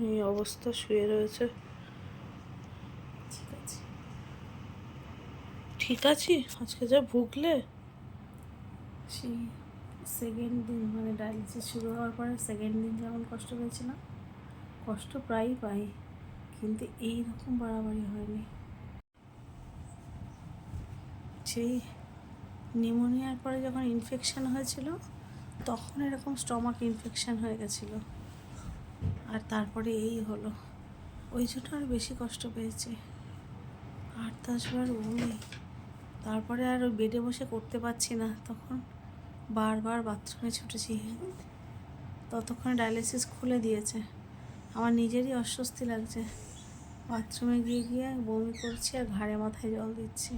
এই অবস্থা শুয়ে রয়েছে। ঠিক আছে। ঠিক আছি? আজকে যা ভুগলে? সেই সেকেন্ড দিন মানে ডায়ালিসিস শুরু হওয়ার পরে সেকেন্ড দিন যেমন কষ্ট পেয়েছিলাম কষ্ট প্রায়ই পাই কিন্তু এই রকম বাড়াবাড়ি হয়নি। সেই নিউমোনিয়ার পরে যখন ইনফেকশান হয়েছিল তখন এরকম স্টমাক ইনফেকশান হয়ে গেছিল। আর তারপরে এই হলো। ওই জন্য আর বেশি কষ্ট পেয়েছি। আট দশবার বমি। তারপরে আর ওই বেডে বসে করতে পারছি না। তখন বারবার বাথরুমে ছুটেছি। ততক্ষণে ডায়ালিসিস খুলে দিয়েছে। আমার নিজেরই অস্বস্তি লাগছে। বাথরুমে গিয়ে গিয়ে বমি করছি আর ঘাড়ে মাথায় জল দিচ্ছি।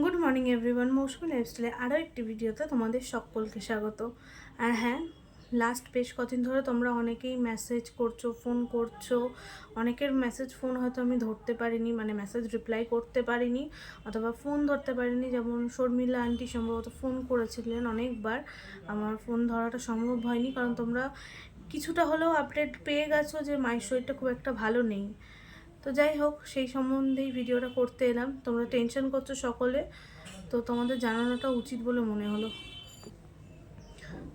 গুড মর্নিং এভরিওয়ান মৌসুমি লাইফস্টাইলে আরও একটি ভিডিওতে তোমাদের সকলকে স্বাগত। আর হ্যাঁ লাস্ট বেশ কদিন ধরে তোমরা অনেকেই মেসেজ করছ ফোন করছ। অনেকের মেসেজ ফোন হয়তো আমি ধরতে পারিনি মানে মেসেজ রিপ্লাই করতে পারিনি অথবা ফোন ধরতে পারিনি। যেমন শর্মিলা আন্টি সম্ভবত ফোন করেছিলেন অনেকবার। আমার ফোন ধরাটা সম্ভব হয়নি, কারণ তোমরা কিছুটা হলেও আপডেট পেয়ে গেছো যে মায়ের শরীরটা খুব একটা ভালো নেই। তো যাই হোক, সেই সম্বন্ধেই ভিডিওটা করতে এলাম। তোমরা টেনশন করছ সকলে। তো তোমাদের জানানোটা উচিত বলে মনে হলো।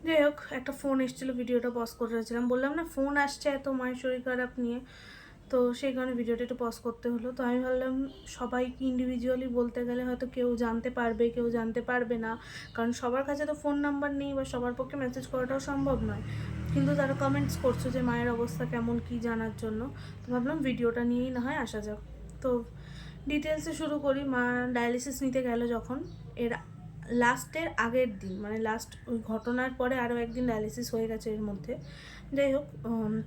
যাই হোক, একটা ফোন এসেছিল, ভিডিওটা পজ করে রেখেছিলাম। বললাম, না ফোন আসছে এত মায়ের শরীর খারাপ নিয়ে। তো সেই কারণে ভিডিওটা একটু পজ করতে হলো। তো আমি ভাবলাম, সবাইকে ইন্ডিভিজুয়ালি বলতে গেলে হয়তো কেউ জানতে পারবে, কেউ জানতে পারবে না। কারণ সবার কাছে তো ফোন নাম্বার নেই বা সবার পক্ষে মেসেজ করাটাও সম্ভব নয়। কিন্তু তারা কমেন্টস করছ যে, মায়ের অবস্থা কেমন, কি জানার জন্য? তো ভাবলাম, ভিডিওটা নিয়েই না হয়, আসা যাক। তো ডিটেলসে শুরু করি। মা ডায়ালিসিস নিতে গেল যখন। এর লাস্টের আগের দিন মানে লাস্ট ওই ঘটনার পরে আরও একদিন ডায়ালিসিস হয়ে গেছে এর মধ্যে। যাই হোক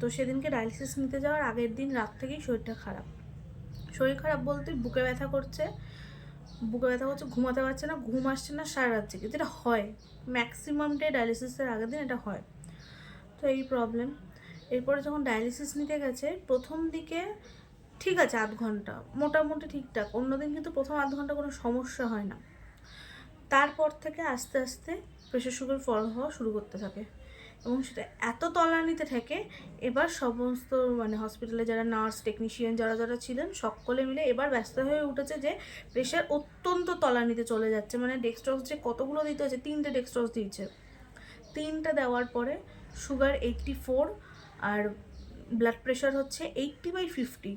তো সেদিনকে ডায়ালিসিস নিতে যাওয়ার আগের দিন রাত থেকেই শরীরটা খারাপ। শরীর খারাপ বলতে বুকে ব্যথা করছে, বুকে ব্যথা করছে, ঘুমাতে পারছে না, ঘুম আসছে না সারা রাত জেগে। যেটা হয় ম্যাক্সিমামটাই ডায়ালিসিসের আগের দিন এটা হয়। তো এই প্রবলেম এরপরে যখন ডায়ালিসিস নিতে গেছে, প্রথম দিকে ঠিক আছে আধ ঘণ্টা, মোটামুটি ঠিকঠাক। অন্যদিন কিন্তু প্রথম আধ ঘণ্টা কোনো সমস্যা হয় না। তারপর থেকে আস্তে আস্তে প্রেশার সুগার ফল হওয়া শুরু করতে থাকে। এবং সেটা এত তলানিতে থাকে, এবার সমস্ত মানে হসপিটালে যারা নার্স টেকনিশিয়ান যারা যারা ছিলেন, সকলে মিলে এবার ব্যস্ত হয়ে উঠেছে যে প্রেশার অত্যন্ত তলানিতে চলে যাচ্ছে। মানে ডেক্সট্রস যে কতগুলো দিতে হচ্ছে তিনটে ডেক্সট্রস দিয়েছে। তিনটা দেওয়ার পরে সুগার এইটটি ফোর আর ব্লাড প্রেশার হচ্ছে এইটটি বাই ফিফটি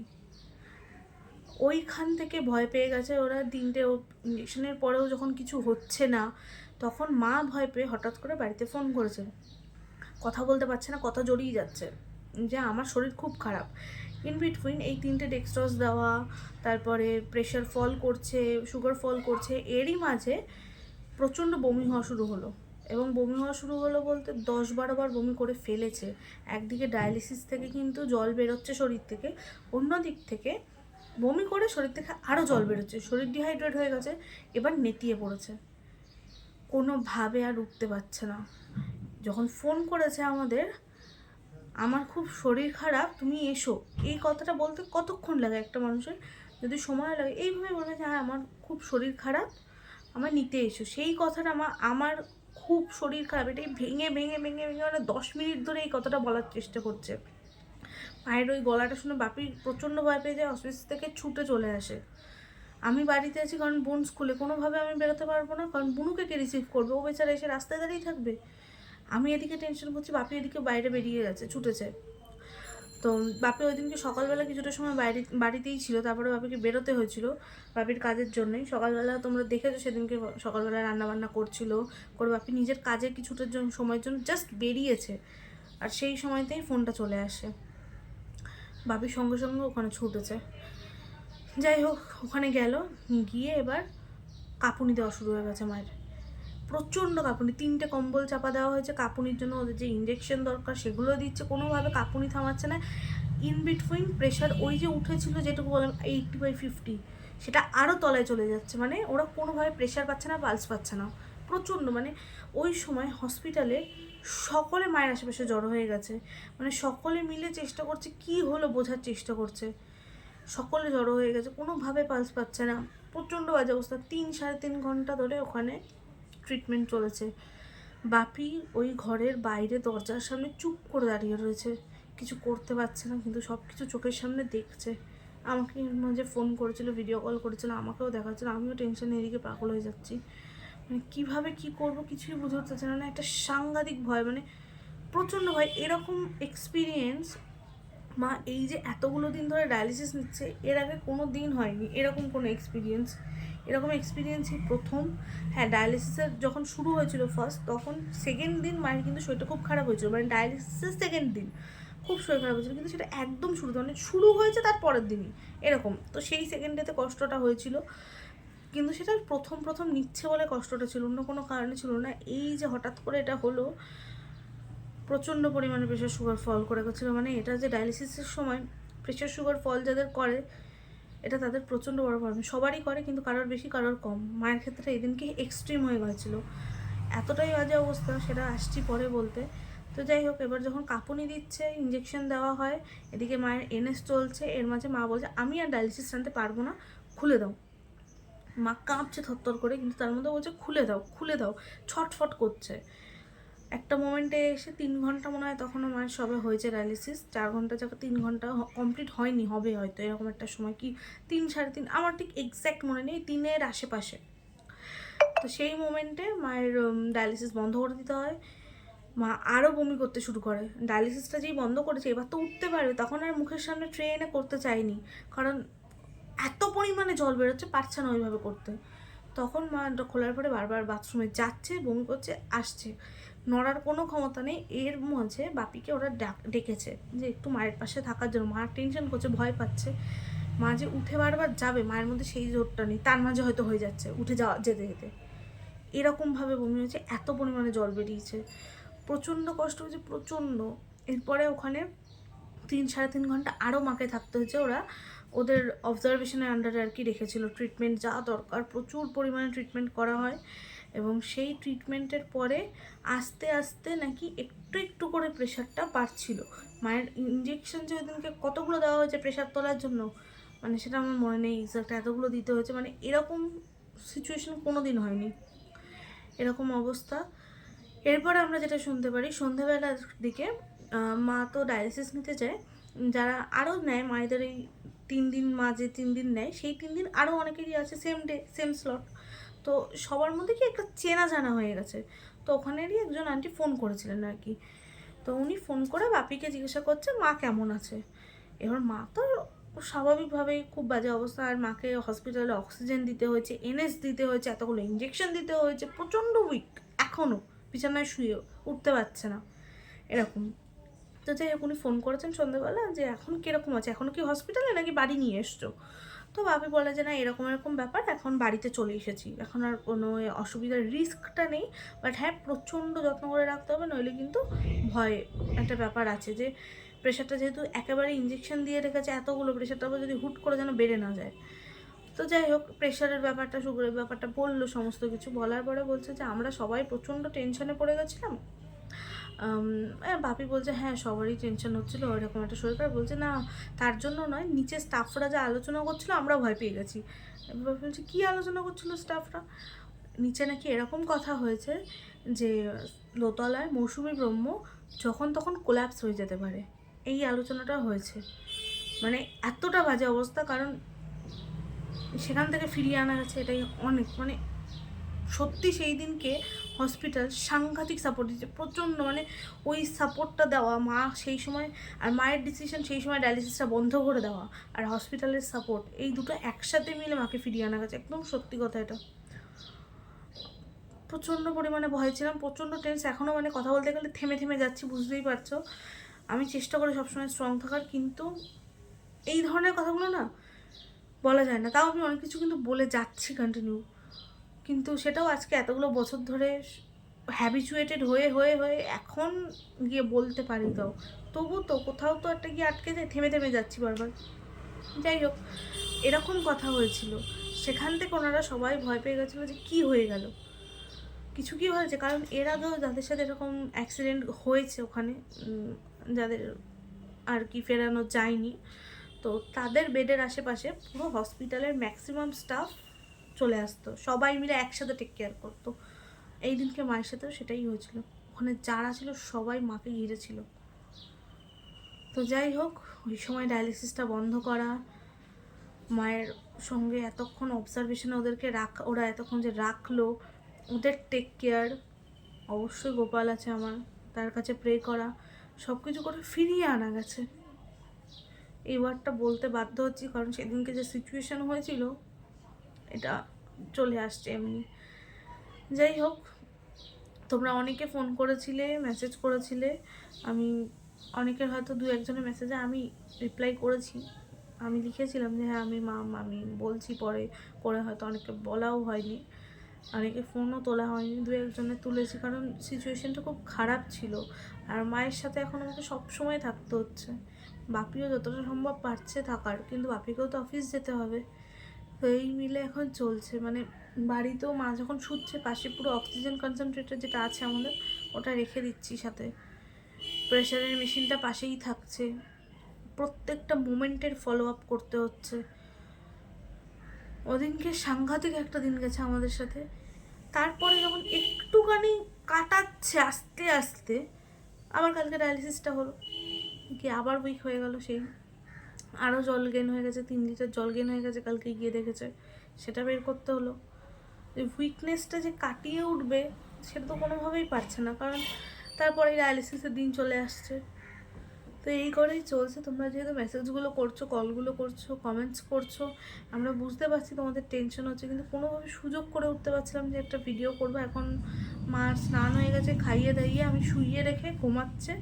ওইখান থেকে ভয় পেয়ে গেছে। ওরা তিনটে ইঞ্জেকশনের পরেও যখন কিছু হচ্ছে না, তখন মা ভয় পেয়ে হঠাৎ করে বাড়িতে ফোন করেছে। কথা বলতে পারছে না, কথা জড়িয়ে যাচ্ছে। যে আমার শরীর খুব খারাপ। ইন বিটুইন এই তিনটে ডেক্সট্রস দেওয়া, তারপরে প্রেশার ফল করছে সুগার ফল করছে, এরই মাঝে প্রচণ্ড বমি হওয়া শুরু হলো। এবং বমি হওয়া শুরু হলো বলতে দশ বারো বার বমি করে ফেলেছে। একদিকে ডায়ালিসিস থেকে কিন্তু জল বেরোচ্ছে শরীর থেকে, অন্য দিক থেকে বমি করে শরীর থেকে আরও জল বেরোচ্ছে, শরীর ডিহাইড্রেট হয়ে গেছে, এবার নেতিয়ে পড়েছে। কোনোভাবে আর উঠতে পারছে না। যখন ফোন করেছে আমাদের, আমার খুব শরীর খারাপ, তুমি এসো। এই কথাটা বলতে কতক্ষণ লাগে একটা মানুষের? যদি সময় লাগে, এইভাবে বলবে যে হ্যাঁ আমার খুব শরীর খারাপ, আমার নিতে এসো। সেই কথাটা আমার আমার খুব শরীর খারাপ, এটাই ভেঙে ভেঙে ভেঙে ভেঙে মানে দশ মিনিট ধরে এই কথাটা বলার চেষ্টা করছে। মায়ের ওই গলাটা শুনে বাপি প্রচণ্ড ভয় পেয়ে যায়, অফিস থেকে ছুটে চলে আসে। আমি বাড়িতে আছি কারণ বোন স্কুলে, কোনোভাবে আমি বেরোতে পারব না কারণ বুনুকে কে রিসিভ করবে? ও বেচারা এসে রাস্তায় দাঁড়িয়ে থাকবে। আমি এদিকে টেনশন করছি, বাপি এদিকে বাইরে বেরিয়ে গেছে, ছুটেছে। তো বাপি ওই দিনকে সকালবেলা কিছুটা সময় বাইরে, বাড়িতেই ছিল, তারপরে বাপিকে বেরোতে হয়েছিল বাপির কাজের জন্যই। সকালবেলা তোমরা দেখেছ সেদিনকে সকালবেলা রান্নাবান্না করছিল, করে বাপি নিজের কাজে কিছুটার জন্য, সময়ের জন্য জাস্ট বেরিয়েছে। আর সেই সময়তেই ফোনটা চলে আসে। বাপির সঙ্গে সঙ্গে ওখানে ছুটেছে। যাই হোক, ওখানে গেল, গিয়ে এবার কাঁপুনি দেওয়া শুরু হয়ে গেছে মায়ের। প্রচণ্ড কাঁপুনি, তিনটে কম্বল চাপা দেওয়া হয়েছে, কাঁপুনির জন্য ওদের যে ইঞ্জেকশন দরকার সেগুলো দিচ্ছে, কোনোভাবে কাঁপুনি থামাচ্ছে না। ইন বিটুইন প্রেশার ওই যে উঠেছিল যেটুকু বললাম এইটটি বাই ফিফটি সেটা আরও তলায় চলে যাচ্ছে। মানে ওরা কোনোভাবে প্রেশার পাচ্ছে না পালস পাচ্ছে না। প্রচণ্ড মানে ওই সময় হসপিটালে সকলে মায়ের আশেপাশে জড়ো হয়ে গেছে। মানে সকলে মিলে চেষ্টা করছে কি হলো বোঝার চেষ্টা করছে। সকলে জড়ো হয়ে গেছে, কোনোভাবে পালস পাচ্ছে না। প্রচণ্ড বাজে অবস্থা, তিন সাড়ে তিন ঘণ্টা ধরে ওখানে ট্রিটমেন্ট চলেছে। বাপি ওই ঘরের বাইরে দরজার সামনে চুপ করে দাঁড়িয়ে রয়েছে। কিছু করতে পারছে না, কিন্তু সব কিছু চোখের সামনে দেখছে। আমাকে মাঝে ফোন করেছিল ভিডিও কল করেছিল, আমাকেও দেখাচ্ছিল, আমিও টেনশনে এদিকে পাগল হয়ে যাচ্ছি। মানে কীভাবে কী করব কিছুই বুঝতে পারছি না একটা সাংঘাতিক ভয় মানে প্রচণ্ড ভয়। এরকম এক্সপিরিয়েন্স মা এই যে এতগুলো দিন ধরে ডায়ালিসিস নিচ্ছে, এর আগে কোনো দিন হয়নি এরকম কোনো এক্সপিরিয়েন্স এরকম এক্সপিরিয়েন্সই প্রথম। হ্যাঁ ডায়ালিসিসের যখন শুরু হয়েছিল ফার্স্ট তখন সেকেন্ড দিন মায়ের কিন্তু শরীরটা খুব খারাপ হয়েছিল মানে ডায়ালিসিসের সেকেন্ড দিন খুব শরীর খারাপ হয়েছিল, কিন্তু সেটা একদম শুরু মানে শুরু হয়েছে তার পরের দিনই, এরকম। তো সেই সেকেন্ড ডেতে কষ্টটা হয়েছিল। কিন্তু সেটা প্রথম প্রথম নিচ্ছে বলে কষ্টটা ছিল, অন্য কোনো কারণে ছিল না। এই যে হঠাৎ করে এটা হলো, প্রচণ্ড পরিমাণে প্রেশার সুগার ফল করে গেছিল। মানে এটা যে ডায়ালিসিসের সময় প্রেশার সুগার ফল যাদের করে, এটা তাদের প্রচণ্ড বড় প্রবলেম সবারই করে, কিন্তু কারোর বেশি, কারোর কম। মায়ের ক্ষেত্রে এই দিনকে এক্সট্রিম হয়ে গেছিল এতটাই বাজে অবস্থা, সেটা আসছি পরে বলতে। তো যাই হোক, এবার যখন কাঁপুনি দিচ্ছে ইঞ্জেকশন দেওয়া হয়, এদিকে মায়ের এনএস চলছে, এর মাঝে মা বলছে, আমি আর ডায়ালিসিস টানতে পারব না, খুলে দাও। মা কাঁপছে থরথর করে, কিন্তু তার মধ্যে বলছে, খুলে দাও খুলে দাও, ছটফট করছে। একটা মোমেন্টে এসে তিন ঘণ্টা মনে হয় তখনও মায়ের সবে হয়েছে ডায়ালিসিস চার ঘণ্টা যাকে, তিন ঘণ্টা কমপ্লিট হয়নি, হবে হয়তো, এরকম একটা সময় কি তিন, সাড়ে তিন, আমার ঠিক এক্স্যাক্ট মনে নেই, তিনের আশেপাশে। তো সেই মোমেন্টে মায়ের ডায়ালিসিস বন্ধ করে দিতে হয়। মা আরও বমি করতে শুরু করে। ডায়ালিসিসটা যেই বন্ধ করেছে, এবার তো উঠতে পারবে, তখন আর মুখের সামনে ট্রেনে করতে চায়নি। কারণ এত পরিমাণে জল বেরোচ্ছে, পারছে না ওইভাবে করতে। তখন মা খোলার পরে বারবার বাথরুমে যাচ্ছে, বমি করছে, আসছে। নড়ার কোনো ক্ষমতা নেই। এর মাঝে বাপিকে ওরা ডাক, ডেকেছে যে একটু মায়ের পাশে থাকার জন্য। মা টেনশন করছে, ভয় পাচ্ছে। মা যে উঠে বারবার যাবে, মায়ের মধ্যে সেই জোরটা নেই। তার মাঝে হয়তো হয়ে যাচ্ছে, উঠে যাওয়া, যেতে যেতে। এরকমভাবে বমি হয়েছে এত পরিমাণে জল বেরিয়েছে। প্রচণ্ড কষ্ট হয়েছে প্রচণ্ড। এরপরে ওখানে তিন, সাড়ে তিন ঘণ্টা আরও মাকে থাকতে হয়েছে। ওরা ওদের অবজারভেশনের আন্ডারে আর কি রেখেছিল। ট্রিটমেন্ট যা দরকার, প্রচুর পরিমাণে ট্রিটমেন্ট করা হয় এবং সেই ট্রিটমেন্টের পরে আস্তে আস্তে নাকি একটু একটু করে প্রেশারটা বাড়ছিল। মায়ের ইঞ্জেকশন যে ওইদিনকে কতগুলো দেওয়া হয়েছে প্রেশার তোলার জন্য মানে সেটা আমার মনে নেই এক্সাক্ট এতগুলো দিতে হয়েছে। মানে এরকম সিচুয়েশন কোনো দিন হয়নি। এরকম অবস্থা। এরপরে আমরা যেটা শুনতে পারি সন্ধ্যাবেলার দিকে মা তো ডায়ালিসিস নিতে যায় যারা আরও নেয়, মায়েদের এই তিন দিন মা যে তিন দিন নেয়, সেই তিন দিন আরও অনেকেরই আছে সেম ডে সেম স্লট তো সবার মধ্যে কি একটা চেনা জানা হয়ে গেছে? তো ওখানেরই একজন আন্টি ফোন করেছিলেন আর কি। তো উনি ফোন করে বাপিকে জিজ্ঞাসা করছে, মা কেমন আছে? এবার মা তো স্বাভাবিকভাবেই খুব বাজে অবস্থা। আর মাকে হসপিটালে অক্সিজেন দিতে হয়েছে এনএস দিতে হয়েছে, এতগুলো ইঞ্জেকশন দিতে হয়েছে, প্রচণ্ড উইক এখনও বিছানায় শুয়ে উঠতে পারছে না। এরকম। তো যাই হোক, উনি ফোন করেছেন সন্ধ্যাবেলা যে এখন কীরকম আছে? এখনও কি হসপিটালে নাকি বাড়ি নিয়ে এসছো? তো বাপি বলে যে না, এরকম এরকম ব্যাপার, এখন বাড়িতে চলে এসেছি। এখন আর কোনো অসুবিধার রিস্কটা নেই বাট হ্যাঁ প্রচণ্ড যত্ন করে রাখতে হবে, নইলে কিন্তু ভয় একটা ব্যাপার আছে যে প্রেশারটা যেহেতু একেবারে ইঞ্জেকশন দিয়ে রেখেছে, এতগুলো প্রেশারটা যদি হুট করে যেন বেড়ে না যায়। তো যাই হোক প্রেশারের ব্যাপারটা সুগারের ব্যাপারটা বলল, সমস্ত কিছু বলার পরে বলছে যে আমরা সবাই প্রচণ্ড টেনশনে পড়ে গেছিলাম। বাপি বলছে হ্যাঁ সবারই টেনশন হচ্ছিল এরকম একটা শরীর খারাপ। বলছে, না, তার জন্য নয়, নিচে স্টাফরা যা আলোচনা করছিল আমরা ভয় পেয়ে গেছি। বাপি বলছে, কী আলোচনা করছিল স্টাফরা নিচে নাকি এরকম কথা হয়েছে যে দোতলায় মৌসুমী ব্রহ্ম যখন তখন কোল্যাপস হয়ে যেতে পারে। এই আলোচনাটা হয়েছে। মানে এতটা বাজে অবস্থা, কারণ সেখান থেকে ফিরিয়ে আনা গেছে, এটাই অনেক মানে সত্যি সেই দিনকে হসপিটাল সাংঘাতিক সাপোর্ট দিচ্ছে। প্রচণ্ড মানে ওই সাপোর্টটা দেওয়া, মা সেই সময় আর মায়ের ডিসিশন সেই সময় ডায়ালিসিসটা বন্ধ করে দেওয়া আর হসপিটালের সাপোর্ট এই দুটো একসাথে মিলে মাকে ফিরিয়ে আনা গেছে। একদম সত্যি কথা এটা। প্রচণ্ড পরিমাণে ভয় ছিলাম, প্রচণ্ড টেন্স এখনও মানে কথা বলতে গেলে থেমে থেমে যাচ্ছি, বুঝতেই পারছ। আমি চেষ্টা করি সবসময় স্ট্রং থাকার, কিন্তু এই ধরনের কথাগুলো না বলা যায় না। তাও আমি অনেক কিছু কিন্তু বলে যাচ্ছি কন্টিনিউ কিন্তু সেটাও আজকে এতগুলো বছর ধরে হ্যাবিচুয়েটেড হয়ে হয়ে হয়ে এখন গিয়ে বলতে পারি তাও তবু তো কোথাও তো একটা গিয়ে আটকে যায়, থেমে থেমে যাচ্ছি বারবার। যাই হোক, এরকম কথা হয়েছিল। সেখান থেকে ওনারা সবাই ভয় পেয়ে গেছিল যে কী হয়ে গেল। কিছু কি হয়েছে? কারণ এর আগেও যাদের সাথে এরকম অ্যাক্সিডেন্ট হয়েছে ওখানে যাদের আর কি ফেরানো যায়নি, তো তাদের বেডের আশেপাশে পুরো হসপিটালের ম্যাক্সিমাম স্টাফ চলে আসতো। সবাই মিলে একসাথে টেক কেয়ার করতো। এই দিনকে মায়ের সাথেও সেটাই হয়েছিল। ওখানে যারা ছিল সবাই মাকে ঘিরে ছিল। তো যাই হোক, ওই সময় ডায়ালিসিসটা বন্ধ করা, মায়ের সঙ্গে এতক্ষণ অবজারভেশনে ওদেরকে রাখ, ওরা এতক্ষণ যে রাখল, ওদের টেক কেয়ার অবশ্যই গোপাল আছে আমার, তার কাছে প্রে করা সব কিছু করে ফিরিয়ে আনা গেছে। এই ওয়ার্ডটা বলতে বাধ্য হচ্ছি, কারণ সেদিনকে যে সিচুয়েশন হয়েছিল এটা চলে আসছে এমনি। যাই হোক, তোমরা অনেকে ফোন করেছিলে মেসেজ করেছিলে। আমি, অনেকের হয়তো দু একজনের মেসেজে আমি রিপ্লাই করেছি। আমি লিখেছিলাম যে হ্যাঁ আমি মাম আমি বলছি পরে। করে হয়তো অনেকে বলাও হয়নি। অনেকে ফোনও তোলা হয়নি, দু একজনে তুলেছি। কারণ সিচুয়েশনটা খুব খারাপ ছিল। আর মায়ের সাথে এখন আমাকে সব সময় থাকতে হচ্ছে। বাপিও যতটা সম্ভব পারছে থাকার, কিন্তু বাপিকেও তো অফিস যেতে হবে। তো এই মিলে এখন চলছে। মানে বাড়িতেও মা যখন শুচ্ছে, পাশে পুরো অক্সিজেন কনসেন্ট্রেটার যেটা আছে আমাদের, ওটা রেখে দিচ্ছি সাথে। প্রেশারের মেশিনটা পাশেই থাকছে। প্রত্যেকটা মোমেন্টের ফলো আপ করতে হচ্ছে। ওদিনকে সাংঘাতিক একটা দিন গেছে আমাদের সাথে। তারপরে যখন একটুখানি কাটাচ্ছে আস্তে আস্তে, আবার কালকে ডায়ালিসিসটা হলো। কি আবার উইক হয়ে গেল সেই। আরও জল গেন হয়ে গেছে, তিন লিটার জল গেন হয়ে গেছে, কালকে গিয়ে দেখেছে। সেটা বের করতে হলো। এই উইকনেসটা যে কাটিয়ে উঠবে, সেটা তো কোনোভাবেই পারছে না। কারণ তারপরে ডায়ালিসিসের দিন চলে আসছে। তো এই করেই চলছে। তোমরা যেহেতু মেসেজগুলো করছ কলগুলো করছ কমেন্টস করছ, আমরা বুঝতে পারছি তোমাদের টেনশন হচ্ছে। কিন্তু কোনোভাবে সুযোগ করে উঠতে পারছিলাম যে একটা ভিডিও করব। এখন মার স্নান হয়ে গেছে, খাইয়ে দাইয়ে আমি শুইয়ে রেখে ঘুমাচ্ছে।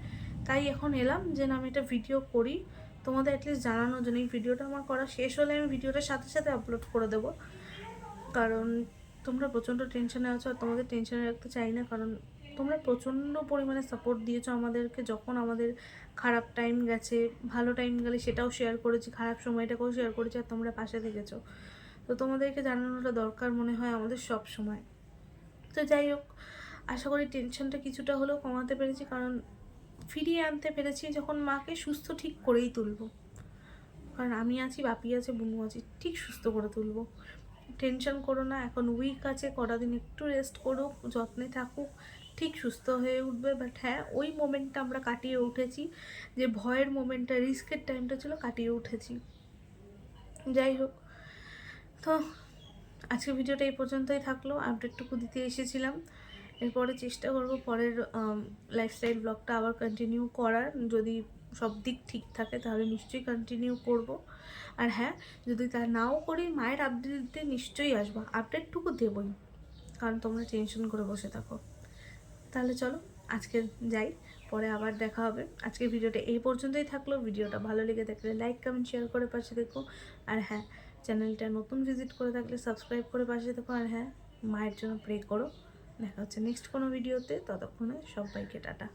তাই এখন এলাম যে না, আমি একটা ভিডিও করি। তোমাদের অ্যাটলিস্ট জানানোর জন্য এই ভিডিওটা আমার করা শেষ হলে আমি ভিডিওটার সাথে সাথে আপলোড করে দেবো। কারণ তোমরা প্রচণ্ড টেনশনে আছো আর তোমাদের টেনশনে রাখতে চাই না, কারণ তোমরা প্রচণ্ড পরিমাণে সাপোর্ট দিয়েছ আমাদেরকে। যখন আমাদের খারাপ টাইম গেছে, ভালো টাইম গেলে সেটাও শেয়ার করেছি, খারাপ সময়টাকেও শেয়ার করেছি আর তোমরা পাশে থেকেছো। তো তোমাদেরকে জানানোটা দরকার মনে হয় আমাদের সব সময়। তো যাই হোক, আশা করি টেনশনটা কিছুটা হলেও কমাতে পেরেছি, কারণ ফিরিয়ে আনতে পেরেছি যখন মাকে সুস্থ ঠিক করেই তুলব। কারণ আমি আছি, বাপি আছে বুনু আছে, ঠিক সুস্থ করে তুলব। টেনশন করো না, এখন উইক আছে কটা দিন একটু রেস্ট করুক, যত্নে থাকুক, ঠিক সুস্থ হয়ে উঠবে। বাট হ্যাঁ ওই মোমেন্টটা আমরা কাটিয়ে উঠেছি, যে ভয়ের মোমেন্টটা রিস্কের টাইমটা ছিল কাটিয়ে উঠেছি। যাই হোক, তো আজকে ভিডিওটা এই পর্যন্তই থাকল। আপডেটটুকু দিতে এসেছিলাম। এরপরে চেষ্টা করব পরের লাইফস্টাইল ব্লগটা আবার কন্টিনিউ করার। যদি সব দিক ঠিক থাকে তাহলে নিশ্চয়ই কন্টিনিউ করব। আর হ্যাঁ যদি তা নাও করি, মায়ের আপডেট দিতে নিশ্চয়ই আসব। আপডেটটুকু দেবই, কারণ তোমরা টেনশন করে বসে থাকো। তাহলে চলো আজকে যাই, পরে আবার দেখা হবে। আজকের ভিডিওটা এই পর্যন্তই থাকল। ভিডিওটা ভালো লেগে থাকলে লাইক কমেন্ট শেয়ার করে পাশে দেখো আর হ্যাঁ চ্যানেলটা নতুন ভিজিট করে থাকলে সাবস্ক্রাইব করে পাশে দেখো আর হ্যাঁ মায়ের জন্য প্রে করো। দেখা হচ্ছে নেক্সট কোনো ভিডিওতে ততক্ষণে সবাইকে টাটা।